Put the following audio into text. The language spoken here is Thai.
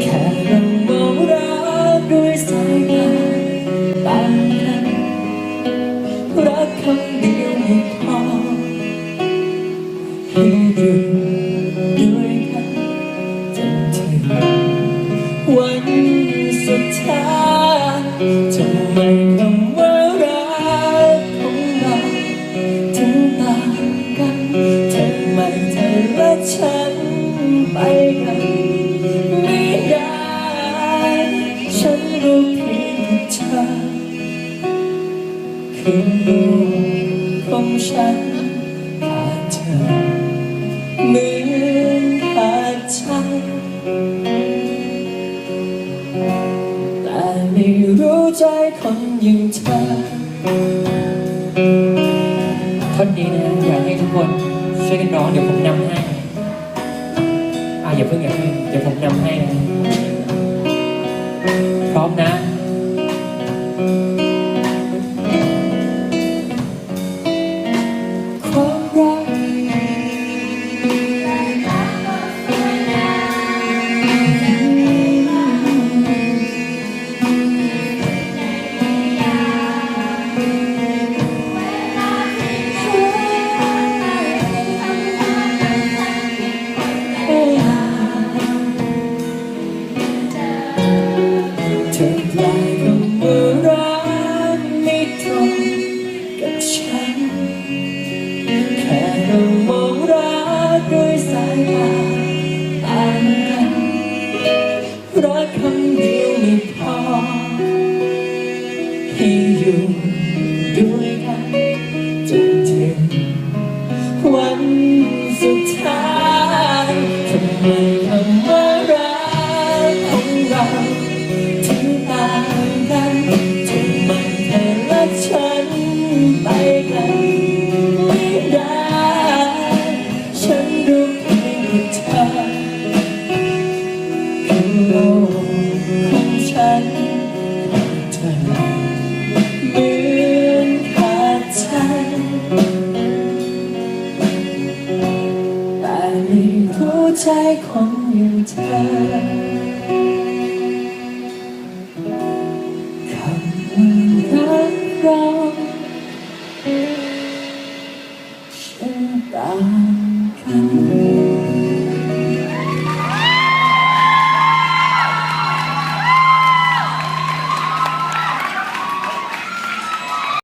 แค่เรามองรักด้วยสายตาต่างกันรักคำเดียวไม่พอให้อยู่ด้วยกันจนถึงวันสุดท้ายทำไมคำว่ารักของเราถึงต่างกันทำไมเธอและฉันไปกัน ของฉันขาดเธอเหมือนขาดใจแต่ไม่รู้ใจคนอย่างเธอท่อนนี้นะอยากให้ทุกคนช่วยกันร้องเดี๋ยวผมนำให้ อะอย่าเพิ่งอย่าเพิ่งเดี๋ยวผมนำให้นะ ธอแปลคำว่ารักไม่ตรงกับฉัน แค่เรามองรักด้วยสายตาต่างกันรักคำเดียวไม่พอให้อยู่ด้วยกันจนถึงวันสุดท้ายทำไมคำว่า ใจคนอย่างเธอคำว่ารักเราฉันต่างกัน